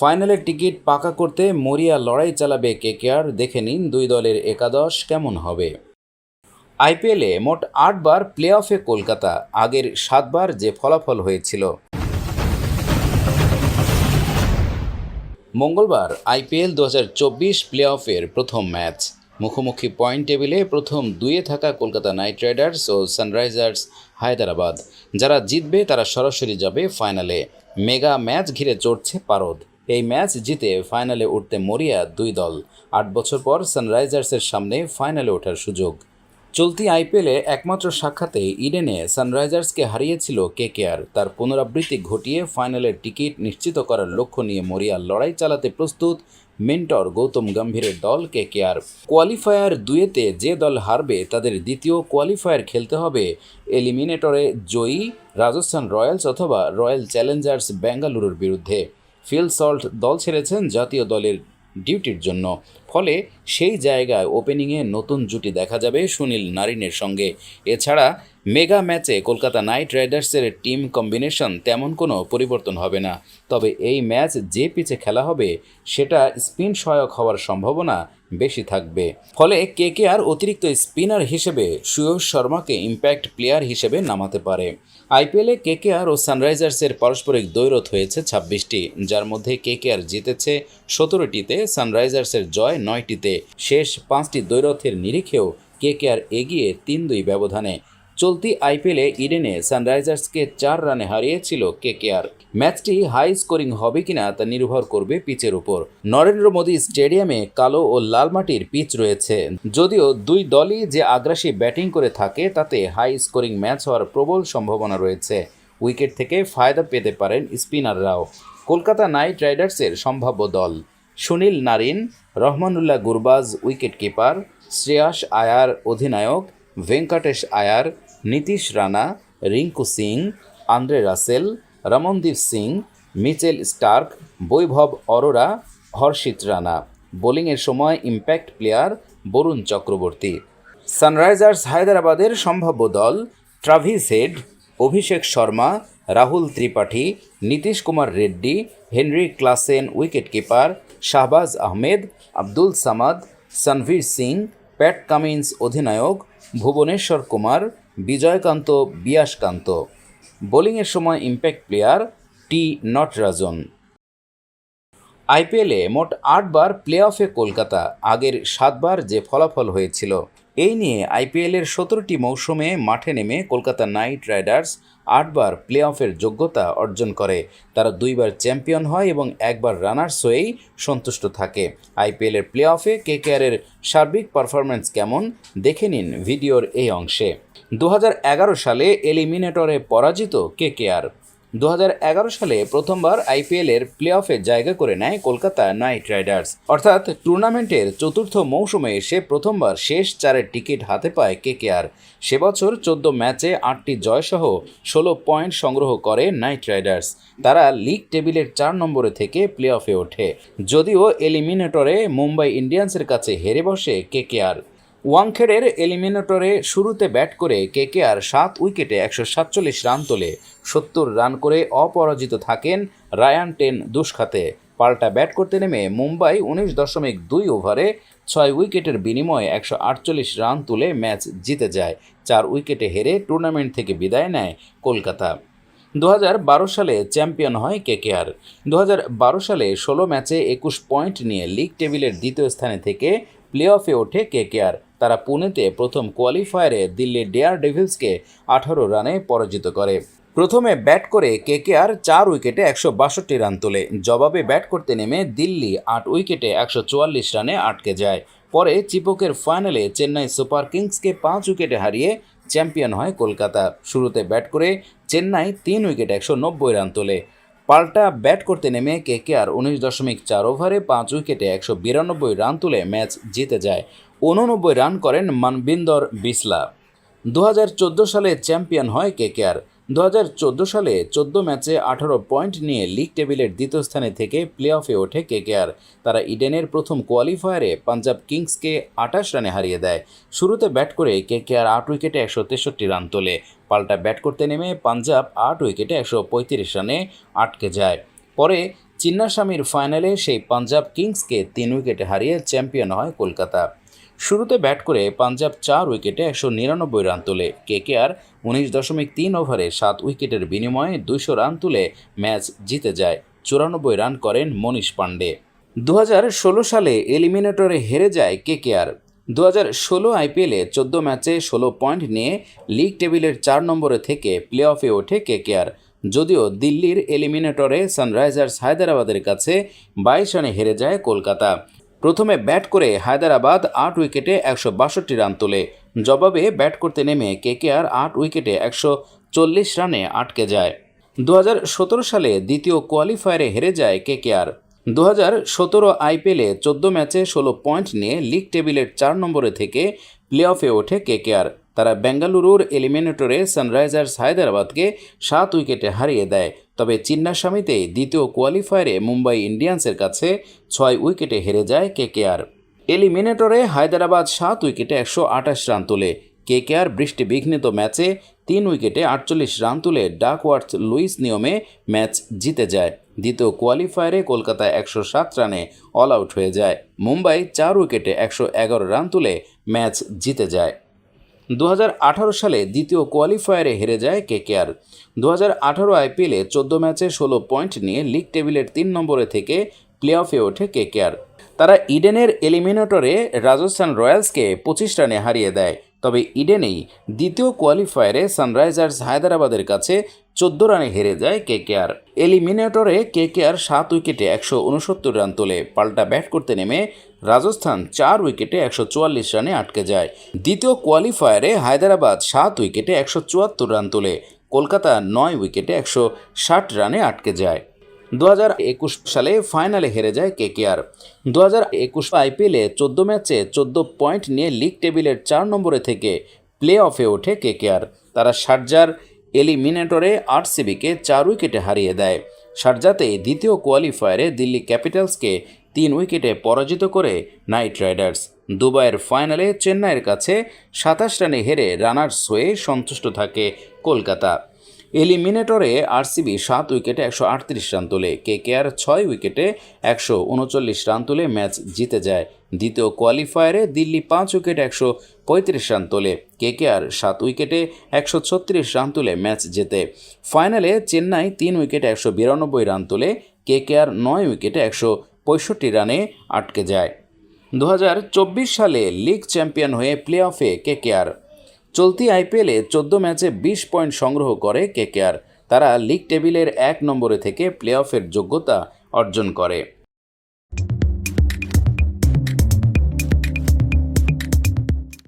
ফাইনালের টিকিট পাকা করতে মরিয়া লড়াই চালাবে কেকেআর, দেখে নিন দুই দলের একাদশ কেমন হবে। আইপিএলে মোট আটবার প্লে অফে কলকাতা, আগের সাতবার যে ফলাফল হয়েছিল। মঙ্গলবার আইপিএল দু হাজার চব্বিশ প্লে অফের প্রথম ম্যাচ। মুখোমুখি পয়েন্ট টেবিলে প্রথম দুইয়ে থাকা কলকাতা নাইট রাইডার্স ও সানরাইজার্স হায়দ্রাবাদ। যারা জিতবে তারা সরাসরি যাবে ফাইনালে। মেগা ম্যাচ ঘিরে চড়ছে পারদ। এই ম্যাচ জিতে ফাইনালে উঠতে মরিয়া দুই দল। আট বছর পর সানরাইজার্সের সামনে ফাইনালে ওঠার সুযোগ। চলতি আইপিএলে একমাত্র সাক্ষাতে ইডেনে সানরাইজার্সকে হারিয়েছিল কেকেআর তার পুনরাবৃত্তি ঘটিয়ে ফাইনালের টিকিট নিশ্চিত করার লক্ষ্য নিয়ে মরিয়া লড়াই চালাতে প্রস্তুত মেন্টর গৌতম গম্ভীরের দল কেকেআর কোয়ালিফায়ার দুয়েতে যে দল হারবে তাদের দ্বিতীয় কোয়ালিফায়ার খেলতে হবে এলিমিনেটরে জয়ী রাজস্থান রয়্যালস অথবা রয়্যাল চ্যালেঞ্জার্স বেঙ্গালুরুর বিরুদ্ধে। ফিল সল্ট দল ছেড়েছেন জাতীয় দলের ডিউটির জন্য। ফলে সেই জায়গায় ওপেনিংয়ে নতুন জুটি দেখা যাবে সুনীল নারিনের সঙ্গে। এছাড়া মেগা ম্যাচে কলকাতা নাইট রাইডার্সের টিম কম্বিনেশন তেমন কোনো পরিবর্তন হবে না। তবে এই ম্যাচ যে পিচে খেলা হবে, সেটা স্পিন সহায়ক হওয়ার সম্ভাবনা বেশি থাকবে। ফলে কে কে আর অতিরিক্ত স্পিনার হিসেবে সুয়স শর্মাকে ইম্প্যাক্ট প্লেয়ার হিসেবে নামাতে পারে। আইপিএলে কে কে আর ও সানরাইজার্সের পারস্পরিক দৈরথ হয়েছে ছাব্বিশটি, যার মধ্যে কে কে আর জিতেছে সতেরোটিতে, সানরাইজার্সের জয় নয়টিতে। শেষ পাঁচটি দৈরথের নিরিখেও কে কে আর এগিয়ে তিন দুই ব্যবধানে। চলতি আইপিএলে ইডেনে সানরাইজার্সকে চার রানে হারিয়েছিল কেকেআর। ম্যাচটি হাই স্কোরিং হবে কিনা তা নির্ভর করবে পিচের উপর। নরেন্দ্র মোদী স্টেডিয়ামে কালো ও লাল মাটির পিচ রয়েছে। যদিও দুই দলই যে আগ্রাসী ব্যাটিং করে থাকে, তাতে হাই স্কোরিং ম্যাচ হওয়ার প্রবল সম্ভাবনা রয়েছে। উইকেট থেকে ফায়দা পেতে পারেন স্পিনাররাও। কলকাতা নাইট রাইডার্সের সম্ভাব্য দল। Sunil Narine, Rahmanullah Gurbaz wicket keeper Shreyas Iyer অধিনায়ক Venkatesh Iyer, Nitish Rana, Rinku Singh, Andre Russell, Ramandeep Singh, Mitchell Starc, Vaibhav Arora, Harshit Rana. বোলিংয়ের সময় impact player Varun Chakravarthy. Sunrisers হায়দ্রাবাদের সম্ভাব্য দল Travis Head, Abhishek Sharma, Rahul Tripathi, Nitish Kumar Reddy, Heinrich Klaasen wicket keeper Shahbaz Ahmed, Abdul Samad, Sanvir Singh, Pat Cummins অধিনায়ক ভুবনেশ্বর কুমার, বিজয়কান্ত, বিয়াসকান্ত। বোলিংয়ের সময় impact player টি নটরাজন। আইপিএলে মোট আটবার প্লে অফে কলকাতা, আগের সাতবার যে ফলাফল হয়েছিল। এই নিয়ে আইপিএলের সতেরোটি মৌসুমে মাঠে নেমে কলকাতা নাইট রাইডার্স আটবার প্লে অফের যোগ্যতা অর্জন করে। তারা দুইবার চ্যাম্পিয়ন হয় এবং একবার রানার্স হয়েই সন্তুষ্ট থাকে। আইপিএলের প্লে অফে কেকেআরের সার্বিক পারফরম্যান্স কেমন দেখে নিন ভিডিওর এই অংশে। দু হাজার এগারো সালে এলিমিনেটরে পরাজিত কেকেআর। দু হাজার এগারো সালে প্রথমবার আইপিএলের প্লে অফে জায়গা করে নেয় কলকাতা নাইট রাইডার্স। অর্থাৎ টুর্নামেন্টের চতুর্থ মৌসুমে সে প্রথমবার শেষ চারের টিকিট হাতে পায় কেকেআর। সে বছর চোদ্দ ম্যাচে আটটি জয়সহ ষোলো পয়েন্ট সংগ্রহ করে নাইট রাইডার্স। তারা লিগ টেবিলের চার নম্বরে থেকে প্লে অফে ওঠে। যদিও এলিমিনেটরে মুম্বাই ইন্ডিয়ান্সের কাছে হেরে বসে কেকেআর। ওয়াংখেড়ের এলিমিনেটরে শুরুতে ব্যাট করে কেকেআর সাত উইকেটে একশো সাতচল্লিশ রান তোলে, সত্তর রান করে অপরাজিত থাকেন রায়ান টেন দুষ্খাতে পাল্টা ব্যাট করতে নেমে মুম্বাই উনিশ দশমিক দুই ওভারে ছয় উইকেটের বিনিময়ে একশো আটচল্লিশ রান তুলে ম্যাচ জিতে যায়। চার উইকেটে হেরে টুর্নামেন্ট থেকে বিদায় নেয় কলকাতা। দু হাজার বারো সালে চ্যাম্পিয়ন হয় কেকেআর। দু হাজার বারো সালে ষোলো ম্যাচে একুশ পয়েন্ট নিয়ে লিগ টেবিলের দ্বিতীয় স্থানে থেকে প্লে অফে ওঠে কেকেআর। তারা পুনেতে প্রথম কোয়ালিফায়ারে দিল্লি ডেয়ার ডেভিলসকে আঠারো রানে পরাজিত করে। প্রথমে ব্যাট করে কেকেআর চার উইকেটে একশো বাষট্টি রান তোলে। জবাবে ব্যাট করতে নেমে দিল্লি আট উইকেটে একশো চুয়াল্লিশ রানে আটকে যায়। পরে চিপকের ফাইনালে চেন্নাই সুপার কিংসকে পাঁচ উইকেটে হারিয়ে চ্যাম্পিয়ন হয় কলকাতা। শুরুতে ব্যাট করে চেন্নাই তিন উইকেট একশো নব্বই রান তোলে। পাল্টা ব্যাট করতে নেমে কেকেআর উনিশ দশমিক চার ওভারে পাঁচ উইকেটে একশো বিরানব্বই রান তুলে ম্যাচ জিতে যায়। উননব্বই রান করেন মানবিন্দর বিসলা। দু হাজার চোদ্দ সালে চ্যাম্পিয়ন হয় কেকেআর। দু হাজার চোদ্দ সালে চোদ্দ ম্যাচে আঠারো পয়েন্ট নিয়ে লিগ টেবিলের দ্বিতীয় স্থানে থেকে প্লে অফে ওঠে কেকেআর। তারা ইডেনের প্রথম কোয়ালিফায়ারে পাঞ্জাব কিংসকে আটাশ রানে হারিয়ে দেয়। শুরুতে ব্যাট করে কেকেআর আট উইকেটে একশো তেষট্টি রান তোলে। পাল্টা ব্যাট করতে নেমে পাঞ্জাব আট উইকেটে একশো পঁয়ত্রিশ রানে আটকে যায়। পরে চিন্নাস্বামীর ফাইনালে সেই পাঞ্জাব কিংসকে তিন উইকেটে হারিয়ে চ্যাম্পিয়ন হয় কলকাতা। শুরুতে ব্যাট করে পাঞ্জাব চার উইকেটে একশো নিরানব্বই রান তোলে। কেকেআর উনিশ দশমিক তিন ওভারে সাত উইকেটের বিনিময়ে দুইশো রান তুলে ম্যাচ জিতে যায়। চুরানব্বই রান করেন মনীষ পাণ্ডে। দু ষোলো সালে এলিমিনেটরে হেরে যায় কেকেআর। দু হাজার ষোলো আইপিএলে চোদ্দ ম্যাচে ষোলো পয়েন্ট নিয়ে লিগ টেবিলের চার নম্বরে থেকে প্লে অফে ওঠে কেকেআর। যদিও দিল্লির এলিমিনেটরে সানরাইজার্স হায়দ্রাবাদের কাছে বাইশ রানে হেরে যায় কলকাতা। প্রথমে ব্যাট করে হায়দ্রাবাদ আট উইকেটে একশো বাষট্টি রান তোলে। জবাবে ব্যাট করতে নেমে কেকেআর আট উইকেটে একশো চল্লিশ রানে আটকে যায়। দু হাজার সতেরো সালে দ্বিতীয় কোয়ালিফায়ারে হেরে যায় কেকেআর। দু হাজার সতেরো আইপিএলে চোদ্দ ম্যাচে ষোলো পয়েন্ট নিয়ে লিগ টেবিলের চার নম্বরে থেকে প্লে অফে ওঠে কেকেআর। তারা বেঙ্গালুরুর এলিমিনেটরে সানরাইজার্স হায়দ্রাবাদকে সাত উইকেটে হারিয়ে দেয়। তবে চিন্নাস্বামীতে দ্বিতীয় কোয়ালিফায়ারে মুম্বাই ইন্ডিয়ান্সের কাছে ছয় উইকেটে হেরে যায় কেকেআর। এলিমিনেটরে হায়দ্রাবাদ সাত উইকেটে একশো আঠাশ রান তোলে। কেকেআর বৃষ্টি বিঘ্নিত ম্যাচে তিন উইকেটে আটচল্লিশ রান তুলে ডাকওয়ার্থ লুইস নিয়মে ম্যাচ জিতে যায়। দ্বিতীয় কোয়ালিফায়ারে কলকাতা একশো সাত রানে অল আউট হয়ে যায়। মুম্বাই চার উইকেটে একশো এগারো রান তুলে ম্যাচ জিতে যায়। দু হাজার আঠারো সালে দ্বিতীয় কোয়ালিফায়ারে হেরে যায় কেকেআর। দু হাজার আঠারো আইপিএলে চোদ্দ ম্যাচে ষোলো পয়েন্ট নিয়ে লিগ টেবিলের তিন নম্বরে থেকে প্লে অফে ওঠে কেকেআর। তারা ইডেনের এলিমিনেটরে রাজস্থান রয়্যালসকে পঁচিশ রানে হারিয়ে দেয়। তবে ইডেনেই দ্বিতীয় কোয়ালিফায়ারে সানরাইজার্স হায়দ্রাবাদের কাছে চোদ্দ রানে হেরে যায় কেকেআর। এলিমিনেটরে কেকেআর সাত উইকেটে একশো উনসত্তর রান তোলে। পাল্টা ব্যাট করতে নেমে রাজস্থান চার উইকেটে একশো চুয়াল্লিশ রানে আটকে যায়। দ্বিতীয় কোয়ালিফায়ারে হায়দ্রাবাদ সাত উইকেটে একশো চুয়াত্তর রান তোলে। কলকাতা নয় উইকেটে একশো ষাট রানে আটকে যায়। দু হাজার একুশ সালে ফাইনালে হেরে যায় কে কেকেআর। দু হাজার একুশ আইপিএলে চোদ্দ ম্যাচে চোদ্দ পয়েন্ট নিয়ে লিগ টেবিলের চার নম্বরে থেকে প্লে অফে ওঠে কেকেআর। তারা শারজার এলিমিনেটরে আরসিবিকে চার উইকেটে হারিয়ে দেয়। শারজাতে দ্বিতীয় কোয়ালিফায়ারে দিল্লি ক্যাপিটালসকে তিন উইকেটে পরাজিত করে নাইট রাইডার্স। দুবাইয়ের ফাইনালে চেন্নাইয়ের কাছে সাতাশ রানে হেরে রানার্স হয়ে সন্তুষ্ট থাকে কলকাতা। এলিমিনেটরে আরসিবি সাত উইকেটে একশো আটত্রিশ রান তোলে। কেকেআর ছয় উইকেটে একশো উনচল্লিশ রান তুলে, ম্যাচ জিতে যায়। দ্বিতীয় কোয়ালিফায়ারে দিল্লি পাঁচ উইকেটে একশো পঁয়ত্রিশ রান তোলে। কেকেআর সাত উইকেটে একশো ছত্রিশ রান তুলে, ম্যাচ জেতে। ফাইনালে চেন্নাই তিন উইকেটে একশো বিরানব্বই রান তোলে, কেকেআর নয় উইকেটে একশো পঁয়ষট্টি রানে আটকে যায়। দু হাজার চব্বিশ সালে লিগ চ্যাম্পিয়ন হয়ে প্লে অফে কেকেআর চলতি আইপিএলে চোদ্দ ম্যাচে বিশ পয়েন্ট সংগ্রহ করে কেকেআর। তারা লিগ টেবিলের এক নম্বরে থেকে প্লে অফের যোগ্যতা অর্জন করে।